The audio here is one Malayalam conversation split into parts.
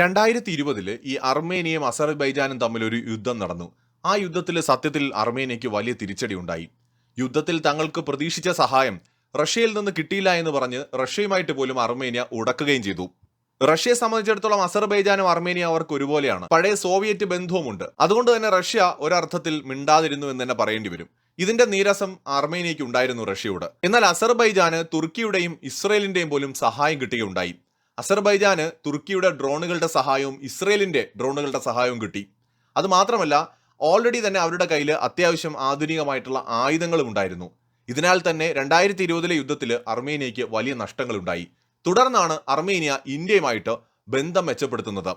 രണ്ടായിരത്തി ഇരുപതിൽ ഈ അർമേനിയയും അസർബൈജാനും തമ്മിൽ ഒരു യുദ്ധം നടന്നു. ആ യുദ്ധത്തിൽ സത്യത്തിൽ അർമേനിയയ്ക്ക് വലിയ തിരിച്ചടി ഉണ്ടായി. യുദ്ധത്തിൽ തങ്ങൾക്ക് പ്രതീക്ഷിച്ച സഹായം റഷ്യയിൽ നിന്ന് കിട്ടിയില്ല എന്ന് പറഞ്ഞ് റഷ്യയുമായിട്ട് പോലും അർമേനിയ ഉടക്കുകയും ചെയ്തു. റഷ്യയെ സംബന്ധിച്ചിടത്തോളം അസർബൈജാനും അർമേനിയ അവർക്ക് ഒരുപോലെയാണ്. പഴയ സോവിയറ്റ് ബന്ധവുമുണ്ട്. അതുകൊണ്ട് തന്നെ റഷ്യ ഒരർത്ഥത്തിൽ മിണ്ടാതിരുന്നു എന്ന് തന്നെ പറയേണ്ടി വരും. ഇതിന്റെ നീരസം അർമേനിയയ്ക്ക് ഉണ്ടായിരുന്നു റഷ്യയോട്. എന്നാൽ അസർബൈജാന് തുർക്കിയുടെയും ഇസ്രയേലിന്റെയും പോലും സഹായം കിട്ടുകയുണ്ടായി. അസർബൈജാന് തുർക്കിയുടെ ഡ്രോണുകളുടെ സഹായവും ഇസ്രയേലിന്റെ ഡ്രോണുകളുടെ സഹായവും കിട്ടി. അതുമാത്രമല്ല ഓൾറെഡി തന്നെ അവരുടെ കയ്യിൽ അത്യാവശ്യം ആധുനികമായിട്ടുള്ള ആയുധങ്ങളും ഉണ്ടായിരുന്നു. ഇതിനാൽ തന്നെ രണ്ടായിരത്തി ഇരുപതിലെ യുദ്ധത്തിൽ അർമേനിയയ്ക്ക് വലിയ നഷ്ടങ്ങളുണ്ടായി. തുടർന്നാണ് അർമേനിയ ഇന്ത്യയുമായിട്ട് ബന്ധം മെച്ചപ്പെടുത്തുന്നത്.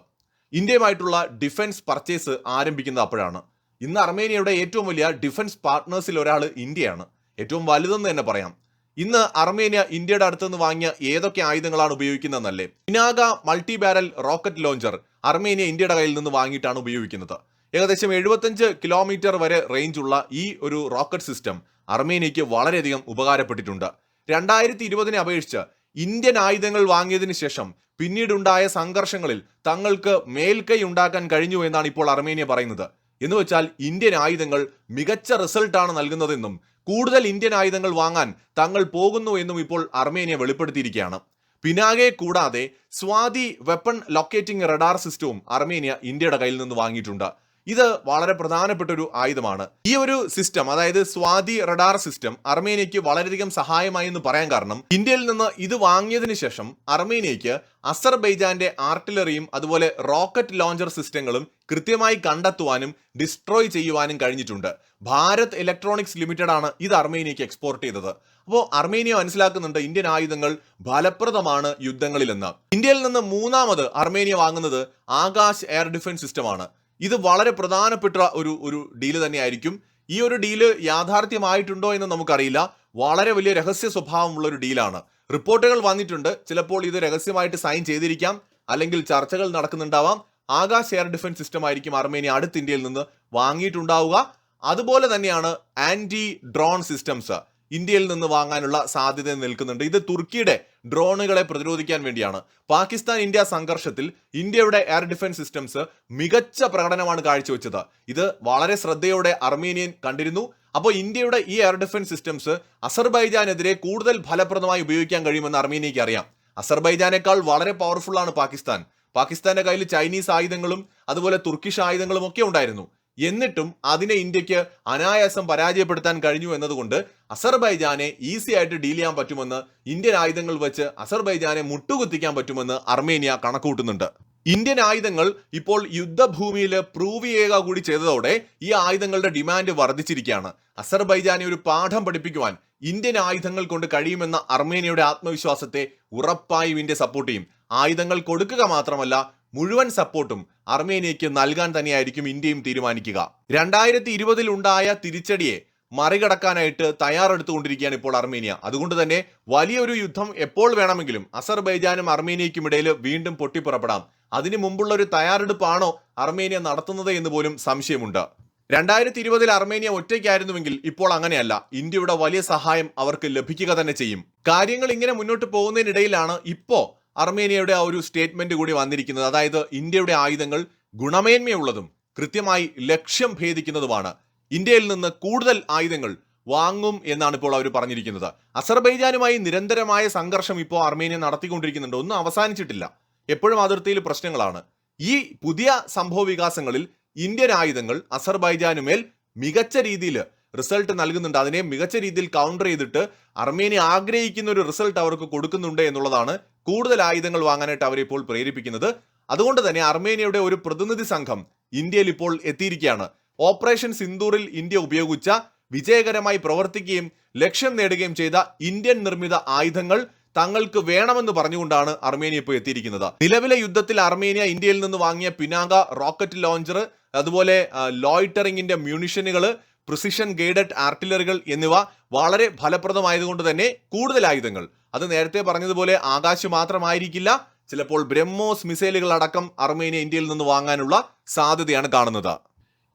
ഇന്ത്യയുമായിട്ടുള്ള ഡിഫൻസ് പർച്ചേസ് ആരംഭിക്കുന്നത് അപ്പോഴാണ്. ഇന്ന് അർമേനിയയുടെ ഏറ്റവും വലിയ ഡിഫൻസ് പാർട്ട്നേഴ്സിൽ ഒരാൾ ഇന്ത്യയാണ്. ഏറ്റവും വലുതെന്ന് തന്നെ പറയാം. ഇന്ന് അർമേനിയ ഇന്ത്യയുടെ അടുത്തുനിന്ന് വാങ്ങിയ ഏതൊക്കെ ആയുധങ്ങളാണ് ഉപയോഗിക്കുന്നതെന്നല്ലേ? Pinaka multi barrel rocket launcher Armenia ഇന്ത്യയുടെ കയ്യിൽ നിന്ന് വാങ്ങിയിട്ടാണ് ഉപയോഗിക്കുന്നത്. ഏകദേശം എഴുപത്തഞ്ച് കിലോമീറ്റർ വരെ റേഞ്ചുള്ള ഈ ഒരു റോക്കറ്റ് സിസ്റ്റം അർമേനിയയ്ക്ക് വളരെയധികം ഉപകാരപ്പെട്ടിട്ടുണ്ട്. രണ്ടായിരത്തി ഇരുപതിനെ അപേക്ഷിച്ച് ഇന്ത്യൻ ആയുധങ്ങൾ വാങ്ങിയതിനു ശേഷം പിന്നീടുണ്ടായ സംഘർഷങ്ങളിൽ തങ്ങൾക്ക് മേൽക്കൈ ഉണ്ടാക്കാൻ കഴിഞ്ഞു എന്നാണ് ഇപ്പോൾ അർമേനിയ പറയുന്നത്. എന്ന് വെച്ചാൽ ഇന്ത്യൻ ആയുധങ്ങൾ മികച്ച റിസൾട്ടാണ് നൽകുന്നതെന്നും കൂടുതൽ ഇന്ത്യൻ ആയുധങ്ങൾ വാങ്ങാൻ തങ്ങൾ പോകുന്നു എന്നും ഇപ്പോൾ അർമേനിയ വെളിപ്പെടുത്തിയിരിക്കുകയാണ്. പിനാകെ കൂടാതെ സ്വാതി വെപ്പൺ ലൊക്കേറ്റിംഗ് റഡാർ സിസ്റ്റവും അർമേനിയ ഇന്ത്യയുടെ കയ്യിൽ നിന്ന് വാങ്ങിയിട്ടുണ്ട്. ഇത് വളരെ പ്രധാനപ്പെട്ട ഒരു ആയുധമാണ്. ഈ ഒരു സിസ്റ്റം അതായത് സ്വാതി റഡാർ സിസ്റ്റം അർമേനിയയ്ക്ക് വളരെയധികം സഹായമായി എന്ന് പറയാൻ കാരണം ഇന്ത്യയിൽ നിന്ന് ഇത് വാങ്ങിയതിനു ശേഷം അർമേനിയയ്ക്ക് അസർബൈജാന്റെ ആർട്ടിലറിയും അതുപോലെ റോക്കറ്റ് ലോഞ്ചർ സിസ്റ്റങ്ങളും കൃത്യമായി കണ്ടെത്തുവാനും ഡിസ്ട്രോയ് ചെയ്യുവാനും കഴിഞ്ഞിട്ടുണ്ട്. ഭാരത് ഇലക്ട്രോണിക്സ് ലിമിറ്റഡ് ആണ് ഇത് അർമേനിയയ്ക്ക് എക്സ്പോർട്ട് ചെയ്തത്. അപ്പോൾ അർമേനിയ മനസ്സിലാക്കുന്നുണ്ട് ഇന്ത്യൻ ആയുധങ്ങൾ ഫലപ്രദമാണ് യുദ്ധങ്ങളിലെന്ന്. ഇന്ത്യയിൽ നിന്ന് മൂന്നാമത് അർമേനിയ വാങ്ങുന്നത് ആകാശ് എയർ ഡിഫൻസ് സിസ്റ്റമാണ് ഇത് വളരെ പ്രധാനപ്പെട്ട ഒരു ഒരു ഡീൽ തന്നെയായിരിക്കും. ഈ ഒരു ഡീൽ യാഥാർത്ഥ്യമായിട്ടുണ്ടോ എന്ന് നമുക്കറിയില്ല. വളരെ വലിയ രഹസ്യ സ്വഭാവമുള്ള ഒരു ഡീലാണ് റിപ്പോർട്ടുകൾ വന്നിട്ടുണ്ട്. ചിലപ്പോൾ ഇത് രഹസ്യമായിട്ട് സൈൻ ചെയ്തിരിക്കാം. അല്ലെങ്കിൽ ചർച്ചകൾ നടക്കുന്നുണ്ടാവാം. ആകാശ് എയർ ഡിഫൻസ് സിസ്റ്റം ആയിരിക്കും അർമേനിയ അടുത്ത് ഇന്ത്യയിൽ നിന്ന് വാങ്ങിയിട്ടുണ്ടാവുക. അതുപോലെ തന്നെയാണ് ആന്റി ഡ്രോൺ സിസ്റ്റംസ് ഇന്ത്യയിൽ നിന്ന് വാങ്ങാനുള്ള സാധ്യത നിൽക്കുന്നുണ്ട്. ഇത് തുർക്കിയുടെ ഡ്രോണുകളെ പ്രതിരോധിക്കാൻ വേണ്ടിയാണ്. പാകിസ്ഥാൻ ഇന്ത്യ സംഘർഷത്തിൽ ഇന്ത്യയുടെ എയർ ഡിഫൻസ് സിസ്റ്റംസ് മികച്ച പ്രകടനമാണ് കാഴ്ചവെച്ചത്. ഇത് വളരെ ശ്രദ്ധയോടെ അർമേനിയൻ കണ്ടിരുന്നു. അപ്പോൾ ഇന്ത്യയുടെ ഈ എയർ ഡിഫൻസ് സിസ്റ്റംസ് അസർബൈജാനെതിരെ കൂടുതൽ ഫലപ്രദമായി ഉപയോഗിക്കാൻ കഴിയുമെന്ന് അർമേനിയയ്ക്ക് അറിയാം. അസർബൈജാനേക്കാൾ വളരെ പവർഫുള്ളാണ് പാകിസ്ഥാൻ. പാകിസ്ഥാന്റെ കയ്യിൽ ചൈനീസ് ആയുധങ്ങളും അതുപോലെ തുർക്കിഷ് ആയുധങ്ങളും ഒക്കെ ഉണ്ടായിരുന്നു. എന്നിട്ടും അതിനെ ഇന്ത്യയ്ക്ക് അനായാസം പരാജയപ്പെടുത്താൻ കഴിഞ്ഞു എന്നതുകൊണ്ട് അസർബൈജാനെ ഈസി ആയിട്ട് ഡീൽ ചെയ്യാൻ പറ്റുമെന്ന് ഇന്ത്യൻ ആയുധങ്ങൾ വെച്ച് അസർബൈജാനെ മുട്ടുകുത്തിക്കാൻ പറ്റുമെന്ന് അർമേനിയ കണക്കൂട്ടുന്നുണ്ട് ഇന്ത്യൻ ആയുധങ്ങൾ ഇപ്പോൾ യുദ്ധഭൂമിയിൽ പ്രൂവ് ചെയ്യുക കൂടി ചെയ്തതോടെ ഈ ആയുധങ്ങളുടെ ഡിമാൻഡ് വർദ്ധിച്ചിരിക്കുകയാണ്. അസർബൈജാനെ ഒരു പാഠം പഠിപ്പിക്കുവാൻ ഇന്ത്യൻ ആയുധങ്ങൾ കൊണ്ട് കഴിയുമെന്ന അർമേനിയയുടെ ആത്മവിശ്വാസത്തെ ഉറപ്പായും ഇന്ത്യ സപ്പോർട്ട് ചെയ്യും. ആയുധങ്ങൾ കൊടുക്കുക മാത്രമല്ല മുഴുവൻ സപ്പോർട്ടും അർമേനിയയ്ക്ക് നൽകാൻ തന്നെയായിരിക്കും ഇന്ത്യയും തീരുമാനിക്കുക. രണ്ടായിരത്തി ഇരുപതിൽ ഉണ്ടായ തിരിച്ചടിയെ മറികടക്കാനായിട്ട് തയ്യാറെടുത്തുകൊണ്ടിരിക്കുകയാണ് ഇപ്പോൾ അർമേനിയ. അതുകൊണ്ട് തന്നെ വലിയൊരു യുദ്ധം എപ്പോൾ വേണമെങ്കിലും അസർബൈജാനും അർമേനിയയ്ക്കും ഇടയിൽ വീണ്ടും പൊട്ടിപ്പുറപ്പെടാം. അതിനു മുമ്പുള്ള ഒരു തയ്യാറെടുപ്പാണോ അർമേനിയ നടത്തുന്നത് എന്ന് പോലും സംശയമുണ്ട്. രണ്ടായിരത്തി ഇരുപതിൽ അർമേനിയ ഒറ്റയ്ക്കായിരുന്നുവെങ്കിൽ ഇപ്പോൾ അങ്ങനെയല്ല. ഇന്ത്യയുടെ വലിയ സഹായം അവർക്ക് ലഭിക്കുക തന്നെ ചെയ്യും. കാര്യങ്ങൾ ഇങ്ങനെ മുന്നോട്ട് പോകുന്നതിനിടയിലാണ് ഇപ്പോ അർമേനിയയുടെ ആ ഒരു സ്റ്റേറ്റ്മെന്റ് കൂടി വന്നിരിക്കുന്നത് അതായത് ഇന്ത്യയുടെ ആയുധങ്ങൾ ഗുണമേന്മയുള്ളതും കൃത്യമായി ലക്ഷ്യം ഭേദിക്കുന്നതുമാണ്. ഇന്ത്യയിൽ നിന്ന് കൂടുതൽ ആയുധങ്ങൾ വാങ്ങും എന്നാണ് ഇപ്പോൾ അവർ പറഞ്ഞിരിക്കുന്നത്. അസർബൈജാനുമായി നിരന്തരമായ സംഘർഷം ഇപ്പോൾ അർമേനിയ നടത്തിക്കൊണ്ടിരിക്കുന്നുണ്ട്. ഒന്നും അവസാനിച്ചിട്ടില്ല. എപ്പോഴും അതിർത്തിയിൽ പ്രശ്നങ്ങളാണ്. ഈ പുതിയ സംഭവ വികാസങ്ങളിൽ ഇന്ത്യൻ ആയുധങ്ങൾ അസർബൈജാനുമേൽ മികച്ച രീതിയിൽ റിസൾട്ട് നൽകുന്നുണ്ട്. അതിനെ മികച്ച രീതിയിൽ കൗണ്ടർ ചെയ്തിട്ട് അർമേനിയ ആഗ്രഹിക്കുന്ന ഒരു റിസൾട്ട് അവർക്ക് കൊടുക്കുന്നുണ്ട് എന്നുള്ളതാണ് കൂടുതൽ ആയുധങ്ങൾ വാങ്ങാനായിട്ട് അവരെ ഇപ്പോൾ പ്രേരിപ്പിക്കുന്നത്. അതുകൊണ്ട് തന്നെ അർമേനിയയുടെ ഒരു പ്രതിനിധി സംഘം ഇന്ത്യയിൽ ഇപ്പോൾ എത്തിയിരിക്കുകയാണ്. ഓപ്പറേഷൻ സിന്ദൂറിൽ ഇന്ത്യ ഉപയോഗിച്ച വിജയകരമായി പ്രവർത്തിക്കുകയും ലക്ഷ്യം നേടുകയും ചെയ്ത ഇന്ത്യൻ നിർമ്മിത ആയുധങ്ങൾ തങ്ങൾക്ക് വേണമെന്ന് പറഞ്ഞുകൊണ്ടാണ് അർമേനിയ ഇപ്പോൾ എത്തിയിരിക്കുന്നത്. നിലവിലെ യുദ്ധത്തിൽ അർമേനിയ ഇന്ത്യയിൽ നിന്ന് വാങ്ങിയ പിനാങ്ക റോക്കറ്റ് ലോഞ്ചർ അതുപോലെ ലോയിറ്ററിംഗിന്റെ മ്യൂണിഷനുകൾ പ്രിസിഷൻ ഗൈഡഡ് ആർട്ടിലറികൾ എന്നിവ വളരെ ഫലപ്രദമായതുകൊണ്ട് തന്നെ കൂടുതൽ ആയുധങ്ങൾ. അത് നേരത്തെ പറഞ്ഞതുപോലെ ആകാശ് മാത്രമായിരിക്കില്ല ചിലപ്പോൾ ബ്രഹ്മോസ് മിസൈലുകൾ അടക്കം അർമേനിയ ഇന്ത്യയിൽ നിന്ന് വാങ്ങാനുള്ള സാധ്യതയാണ് കാണുന്നത്.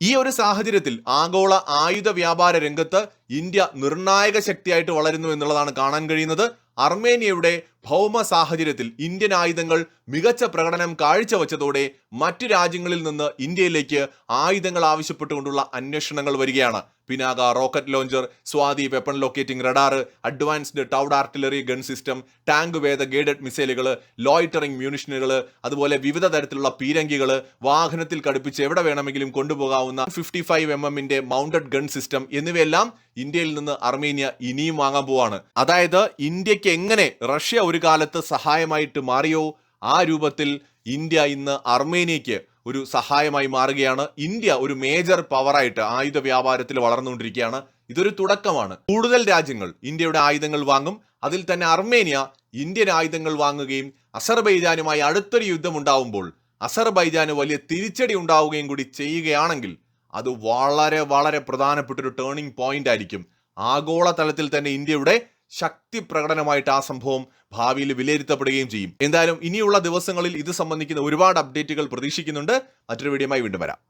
ഈ ഒരു സാഹചര്യത്തിൽ ആഗോള ആയുധ വ്യാപാര രംഗത്ത് ഇന്ത്യ നിർണായക ശക്തിയായിട്ട് വളരുന്നു എന്നുള്ളതാണ് കാണാൻ കഴിയുന്നത്. അർമേനിയയുടെ ഭൗമ സാഹചര്യത്തിൽ ഇന്ത്യൻ ആയുധങ്ങൾ മികച്ച പ്രകടനം കാഴ്ചവെച്ചതോടെ മറ്റു രാജ്യങ്ങളിൽ നിന്ന് ഇന്ത്യയിലേക്ക് ആയുധങ്ങൾ ആവശ്യപ്പെട്ടുകൊണ്ടുള്ള അന്വേഷണങ്ങൾ വരികയാണ്. Pinaka rocket launcher Swathi weapon locating radar advanced towed artillery gun system tank വേദ ഗൈഡഡ് മിസൈലുകൾ ലോയിറ്ററിംഗ് മ്യൂണിഷനുകൾ അതുപോലെ വിവിധ തരത്തിലുള്ള പീരങ്കികൾ വാഹനത്തിൽ കടുപ്പിച്ച് എവിടെ വേണമെങ്കിലും കൊണ്ടുപോകാവുന്ന ഫിഫ്റ്റി ഫൈവ് എം എമ്മിന്റെ മൗണ്ടഡ് ഗൺ സിസ്റ്റം എന്നിവയെല്ലാം ഇന്ത്യയിൽ നിന്ന് അർമേനിയ ഇനിയും വാങ്ങാൻ പോവാണ്. അതായത് ഇന്ത്യയ്ക്ക് എങ്ങനെ റഷ്യ ഒരു കാലത്ത് സഹായമായിട്ട് മാറിയോ? ആ രൂപത്തിൽ ഇന്ത്യ ഇന്ന് അർമേനിയയ്ക്ക് ഒരു സഹായമായി മാറുകയാണ്. ഇന്ത്യ ഒരു മേജർ പവറായിട്ട് ആയുധ വ്യാപാരത്തിൽ വളർന്നുകൊണ്ടിരിക്കുകയാണ്. ഇതൊരു തുടക്കമാണ്. കൂടുതൽ രാജ്യങ്ങൾ ഇന്ത്യയുടെ ആയുധങ്ങൾ വാങ്ങും. അതിൽ തന്നെ അർമേനിയ ഇന്ത്യൻ ആയുധങ്ങൾ വാങ്ങുകയും അസർബൈജാനുമായി അടുത്തൊരു യുദ്ധം ഉണ്ടാവുമ്പോൾ അസർബൈജാന് വലിയ തിരിച്ചടി ഉണ്ടാവുകയും കൂടി ചെയ്യുകയാണെങ്കിൽ അത് വളരെ വളരെ പ്രധാനപ്പെട്ട ഒരു ടേണിംഗ് പോയിന്റ് ആയിരിക്കും. ആഗോളതലത്തിൽ തന്നെ ഇന്ത്യയുടെ ശക്തി പ്രകടനമായിട്ട് ആ സംഭവം ഭാവിയിൽ വിലയിരുത്തപ്പെടുകയും ചെയ്യും. എന്തായാലും ഇനിയുള്ള ദിവസങ്ങളിൽ ഇത് സംബന്ധിക്കുന്ന ഒരുപാട് അപ്ഡേറ്റുകൾ പ്രതീക്ഷിക്കുന്നുണ്ട്. മറ്റൊരു വീഡിയോയുമായി വീണ്ടും വരാം.